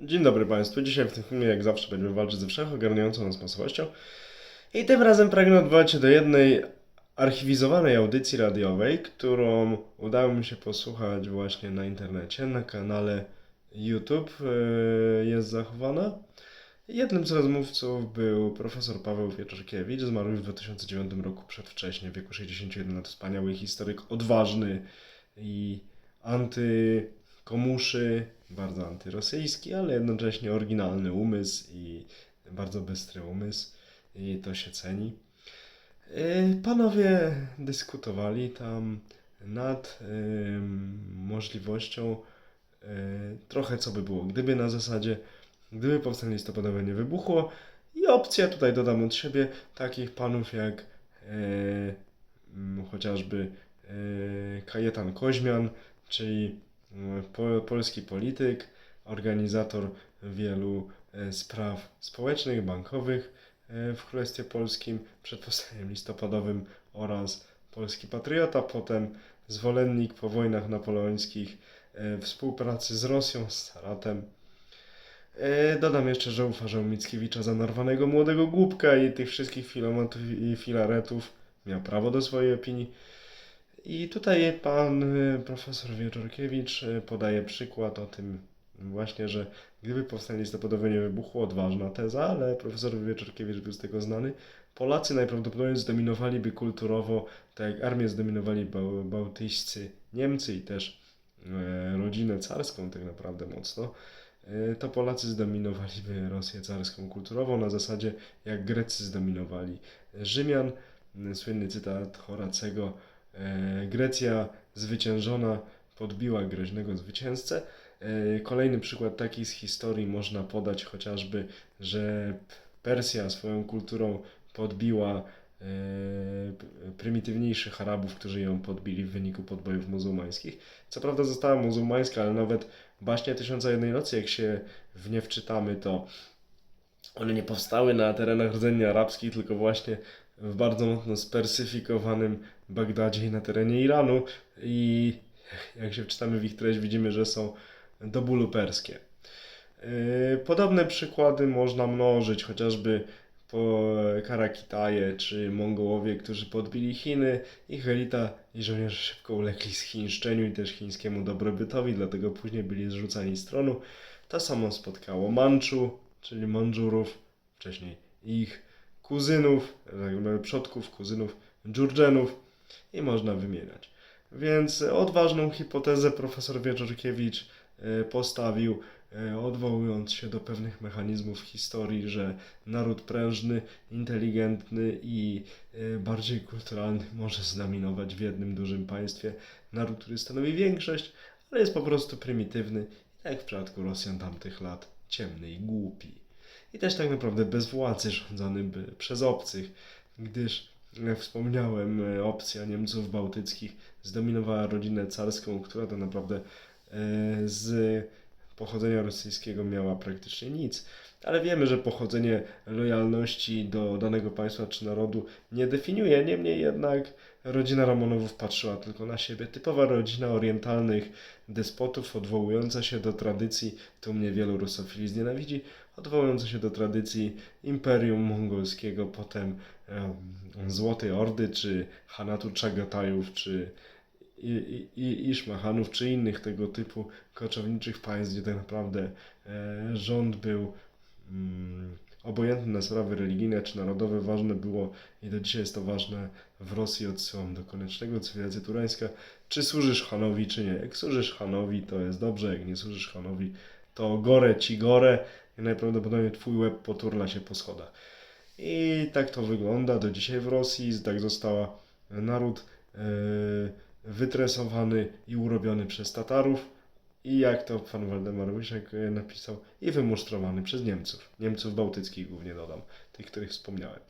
Dzień dobry Państwu. Dzisiaj w tym filmie, jak zawsze, będziemy walczyć ze wszechogarniającą nas masowością. I tym razem pragnę odwołać się do jednej archiwizowanej audycji radiowej, którą udało mi się posłuchać właśnie na internecie, na kanale YouTube yy, jest zachowana. Jednym z rozmówców był profesor Paweł Wieczorkiewicz, zmarł w 2009 roku przedwcześnie, w wieku 61 lat, wspaniały historyk, odważny i antykomuszy, bardzo antyrosyjski, ale jednocześnie oryginalny umysł i bardzo bystry umysł i to się ceni. Yy, Panowie dyskutowali tam nad ym, możliwością yy, trochę co by było, gdyby na zasadzie, gdyby powstanie listopadowe nie wybuchło i opcja, tutaj dodam od siebie, takich panów jak chociażby Kajetan Koźmian, czyli polski polityk, organizator wielu e, spraw społecznych, bankowych e, w Królestwie Polskim przed powstaniem listopadowym oraz polski patriota, potem zwolennik po wojnach napoleońskich e, współpracy z Rosją, z Saratem. E, Dodam jeszcze, że uważał Mickiewicza za narwanego młodego głupka i tych wszystkich filomatów i filaretów. Miał prawo do swojej opinii. I tutaj pan y, profesor Wieczorkiewicz y, podaje przykład o tym właśnie, że gdyby powstanie listopadowe nie wybuchło, odważna teza, ale profesor Wieczorkiewicz był z tego znany, Polacy najprawdopodobniej zdominowaliby kulturowo, tak jak armię zdominowali bał, bałtyjscy Niemcy i też e, rodzinę carską tak naprawdę mocno, e, to Polacy zdominowaliby Rosję carską kulturowo na zasadzie jak Grecy zdominowali Rzymian. Słynny cytat Horacego E, Grecja zwyciężona podbiła groźnego zwycięzcę. E, Kolejny przykład taki z historii można podać chociażby, że Persja swoją kulturą podbiła e, prymitywniejszych Arabów, którzy ją podbili w wyniku podbojów muzułmańskich. Co prawda została muzułmańska, ale nawet baśnie Tysiąca Jednej Nocy, jak się w nie wczytamy, to one nie powstały na terenach rdzeni arabskich, tylko właśnie w bardzo mocno spersifikowanym Bagdadzie i na terenie Iranu i jak się wczytamy w ich treść widzimy, że są do bólu perskie. Yy, Podobne przykłady można mnożyć, chociażby po Karakitaje czy Mongołowie, którzy podbili Chiny. Ich elita i żołnierze szybko ulegli zchińszczeniu i też chińskiemu dobrobytowi, dlatego później byli zrzucani z tronu. To samo spotkało Manczu, czyli Mandżurów, wcześniej ich kuzynów, tak przodków, kuzynów Dżurdżenów i można wymieniać. Więc odważną hipotezę profesor Wieczorkiewicz e, postawił, e, odwołując się do pewnych mechanizmów historii, że naród prężny, inteligentny i e, bardziej kulturalny może zdominować w jednym dużym państwie naród, który stanowi większość, ale jest po prostu prymitywny, jak w przypadku Rosjan tamtych lat, ciemny i głupi i też tak naprawdę bez władzy rządzony by przez obcych, gdyż jak wspomniałem, e, opcja Niemców bałtyckich zdominowała rodzinę carską, która tak naprawdę e, z pochodzenia rosyjskiego miała praktycznie nic. Ale wiemy, że pochodzenie lojalności do danego państwa czy narodu nie definiuje. Niemniej jednak rodzina Romanowów patrzyła tylko na siebie. Typowa rodzina orientalnych despotów, odwołująca się do tradycji, tu mnie wielu rusofili znienawidzi, odwołująca się do tradycji Imperium Mongolskiego, potem em, Złotej Ordy, czy Hanatu Czagatajów, czy i, i, i Iszmahanów, czy innych tego typu koczowniczych państw, gdzie tak naprawdę e, rząd był mm, obojętny na sprawy religijne czy narodowe, ważne było i do dzisiaj jest to ważne w Rosji, odsyłam do koniecznego cywilizacja turańska, czy służysz Hanowi, czy nie. Jak służysz Hanowi, to jest dobrze, jak nie służysz Hanowi, to gore ci gore i najprawdopodobniej twój łeb poturla się po schodach. I tak to wygląda do dzisiaj w Rosji, tak została naród e, wytresowany i urobiony przez Tatarów i jak to pan Waldemar Łysiek e, napisał, i wymusztrowany przez Niemców. Niemców bałtyckich głównie dodam, tych, których wspomniałem.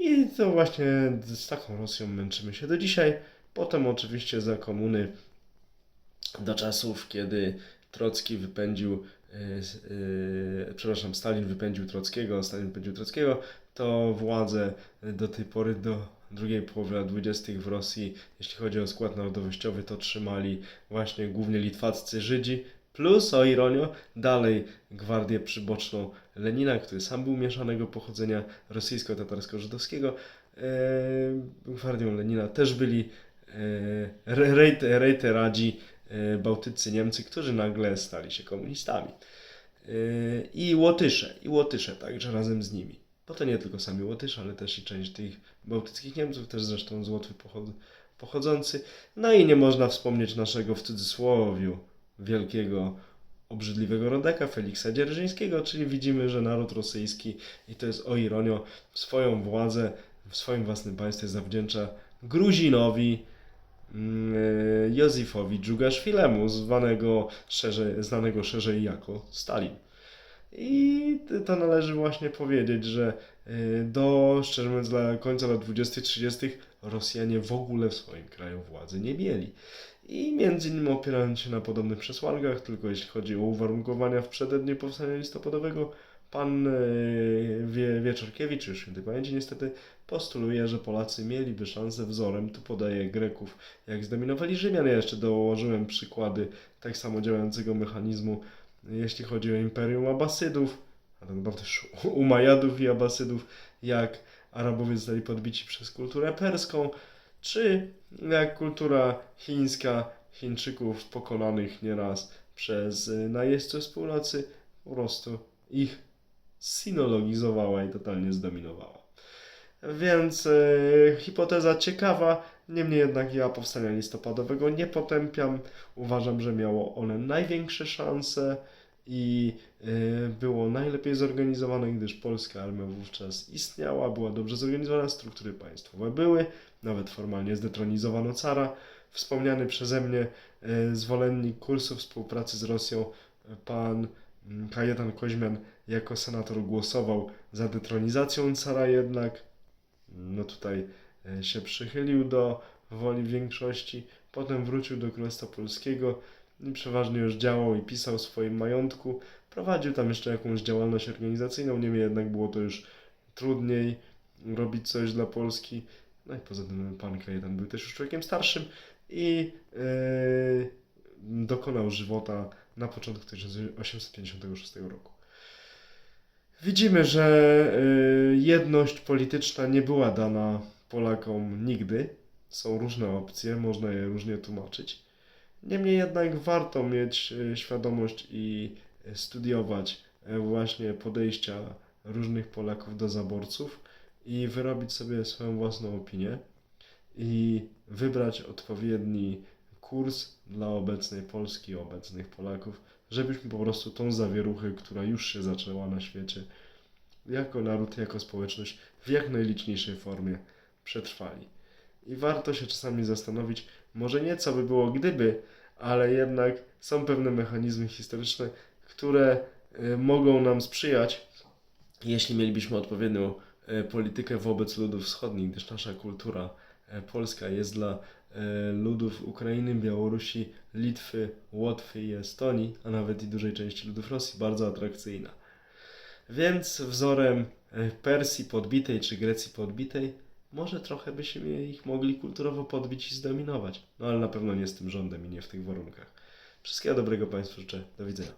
I to właśnie z taką Rosją męczymy się do dzisiaj. Potem oczywiście za komuny do czasów, kiedy Trocki wypędził, z- e, przepraszam, Stalin wypędził Trockiego, Stalin wypędził Trockiego, to władze do tej pory, do drugiej połowy lat 20. w Rosji, jeśli chodzi o skład narodowościowy, to trzymali właśnie głównie litwaccy Żydzi, Plus, o ironio, dalej gwardię przyboczną Lenina, który sam był mieszanego pochodzenia rosyjsko-tatarsko-żydowskiego. E, gwardią Lenina też byli e, re- rejte- rejteradzi e, bałtyccy Niemcy, którzy nagle stali się komunistami. E, I Łotysze, i Łotysze także razem z nimi. Bo to nie tylko sami Łotysze, ale też i część tych bałtyckich Niemców, też zresztą z Łotwy pochod- pochodzący. No i nie można wspomnieć naszego w cudzysłowiu wielkiego, obrzydliwego rodaka Feliksa Dzierżyńskiego, czyli widzimy, że naród rosyjski, i to jest o ironio, swoją władzę w swoim własnym państwie zawdzięcza Gruzinowi, e, Józefowi Dżugaszwilemu, zwanego szerzej, znanego szerzej jako Stalin. I to należy właśnie powiedzieć, że y, do, szczerze mówiąc, dla końca lat 20-30 Rosjanie w ogóle w swoim kraju władzy nie mieli. I między innymi opierając się na podobnych przesłankach, tylko jeśli chodzi o uwarunkowania w przededniu powstania listopadowego, pan y, Wie, Wieczorkiewicz, już świętej pamięci niestety, postuluje, że Polacy mieliby szansę wzorem, tu podaje Greków, jak zdominowali Rzymian. Ja jeszcze dołożyłem przykłady tak samo działającego mechanizmu jeśli chodzi o Imperium Abbasydów, a tak naprawdę też Umajadów i Abbasydów, jak Arabowie zostali podbici przez kulturę perską, czy jak kultura chińska Chińczyków pokonanych nieraz przez najeźdźców z północy po prostu ich sinologizowała i totalnie zdominowała. Więc y, hipoteza ciekawa, niemniej jednak ja powstania listopadowego nie potępiam. Uważam, że miało one największe szanse i y, było najlepiej zorganizowane, gdyż polska armia wówczas istniała, była dobrze zorganizowana, struktury państwowe były, nawet formalnie zdetronizowano cara. Wspomniany przeze mnie y, zwolennik kursu współpracy z Rosją, pan mm, Kajetan Koźmian, jako senator głosował za detronizacją cara jednak. No tutaj y, się przychylił do woli większości, potem wrócił do Królestwa Polskiego i przeważnie już działał i pisał w swoim majątku. Prowadził tam jeszcze jakąś działalność organizacyjną, niemniej jednak było to już trudniej robić coś dla Polski. No i poza tym pan Kajetan był też już człowiekiem starszym i yy, dokonał żywota na początku 1856 roku. Widzimy, że y, jedność polityczna nie była dana Polakom nigdy. Są różne opcje, można je różnie tłumaczyć. Niemniej jednak warto mieć y, świadomość i y, studiować właśnie podejścia różnych Polaków do zaborców i wyrobić sobie swoją własną opinię i wybrać odpowiedni kurs dla obecnej Polski, obecnych Polaków, żebyśmy po prostu tą zawieruchę, która już się zaczęła na świecie, jako naród, jako społeczność w jak najliczniejszej formie przetrwali. I warto się czasami zastanowić, może nie co by było gdyby, ale jednak są pewne mechanizmy historyczne, które y, mogą nam sprzyjać, jeśli mielibyśmy odpowiednią y, politykę wobec ludów wschodnich, gdyż nasza kultura y, polska jest dla ludów Ukrainy, Białorusi, Litwy, Łotwy i Estonii, a nawet i dużej części ludów Rosji bardzo atrakcyjna. Więc wzorem y, Persji podbitej czy Grecji podbitej może trochę byśmy ich mogli kulturowo podbić i zdominować. No ale na pewno nie z tym rządem i nie w tych warunkach. Wszystkiego dobrego Państwu życzę. Do widzenia.